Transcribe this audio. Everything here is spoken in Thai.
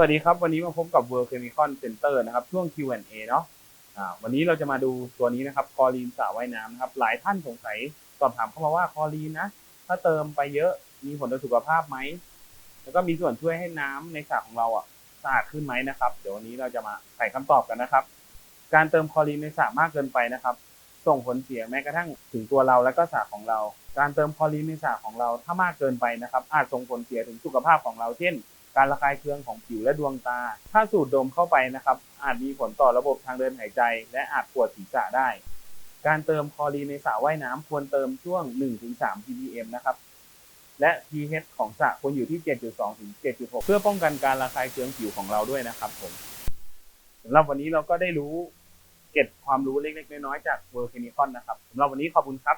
วัสดีครับ วันนี้มาพบกับ World Chemical Center นะครับ ช่วง Q&A เนาะวันนี้เราจะมาดูตัวนี้นะครับ คอรีนสระว่ายน้ำนะครับ หลายท่านสงสัยสอบถามเข้ามาว่าคอรีนนะ ถ้าเติมไปเยอะมีผลต่อสุขภาพไหม แล้วก็มีส่วนช่วยให้น้ำในสระของเราอะสะอาดขึ้นไหมนะครับ เดี๋ยววันนี้เราจะมาไขคำตอบกันนะครับ การเติมคอรีนในสระมากเกินไปนะครับ ส่งผลเสียแม้กระทั่งถึงตัวเราและก็สระของเรา การเติมคอรีนในสระของเราถ้ามากเกินไปนะครับ อาจส่งผลเสียถึงสุขภาพของเราเช่น การระคายเคืองของผิวและดวงตา ถ้าสูดดมเข้าไปนะครับ อาจมีผลต่อระบบทางเดินหายใจ และอาจปวดศีรษะได้ การเติมคลอรีนในสระว่ายน้ำควรเติมช่วง 1-3 ppm นะครับ และ pH ของสระควรอยู่ที่ 7.2 ถึง 7.6 เพื่อป้องกันการระคายเคืองผิวของเราด้วยนะครับผมสำหรับวันนี้เราก็ได้รู้เก็บความรู้เล็กๆน้อยๆจาก World Chemical นะครับสำหรับวันนี้ขอบคุณครับ